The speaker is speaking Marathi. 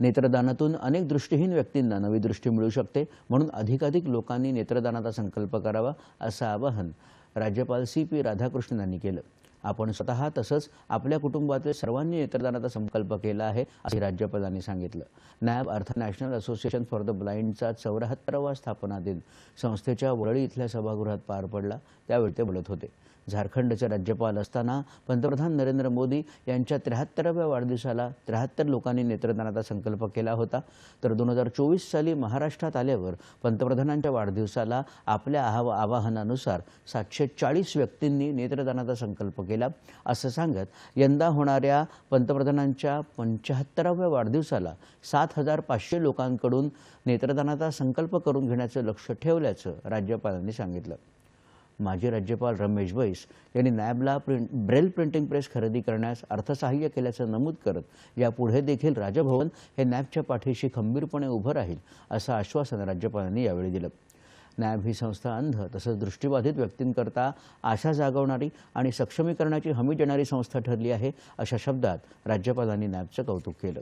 नेत्रदानातून अनेक दृष्टीहीन व्यक्तींना नवी दृष्टी मिळू शकते. म्हणून अधिकाधिक लोकांनी नेत्रदानाचा संकल्प करावा असं आवाहन राज्यपाल सी पी राधाकृष्णन यांनी केलं. आपण स्वतः तसंच आपल्या कुटुंबातील सर्वांनी नेत्रदानाचा संकल्प केला आहे असे राज्यपालांनी सांगितलं. नॅब अर्थात नॅशनल असोसिएशन फॉर द ब्लाइंडचा चौऱ्याहत्तरावा स्थापना दिन संस्थेच्या वरळी इथल्या सभागृहात पार पडला त्यावेळी ते बोलत होते. झारखंडचे राज्यपाल असताना पंतप्रधान नरेंद्र मोदी यांच्या त्र्याहत्तराव्या वाढदिवसाला त्र्याहत्तर लोकांनी नेत्रदानाचा संकल्प केला होता. तर दोन हजार चोवीस साली महाराष्ट्रात आल्यावर पंतप्रधानांच्या वाढदिवसाला आपल्या आवाहनानुसार सातशे चाळीस व्यक्तींनी नेत्रदानाचा संकल्प केला. केला असं सांगत यंदा होणाऱ्या पंतप्रधानांच्या पंच्याहत्तराव्या वाढदिवसाला सात हजार पाचशे लोकांकडून नेत्रदानाचा संकल्प करून घेण्याचं लक्ष ठेवल्याचं राज्यपालांनी सांगितलं. माजी राज्यपाल रमेश बैस यांनी नॅबला प्रिंट ब्रेल प्रिंटिंग प्रेस खरेदी करण्यास अर्थसहाय्य केल्याचं नमूद करत यापुढे देखील राजभवन हे नॅबच्या पाठीशी खंबीरपणे उभं राहील असं आश्वासन राज्यपालांनी यावेळी दिलं. नॅब ही संस्था अंध तसंच दृष्टीबाधित व्यक्तींकरता आशा जागवणारी आणि सक्षमीकरणाची हमी देणारी संस्था ठरली आहे अशा शब्दात राज्यपालांनी नॅबचं कौतुक केलं.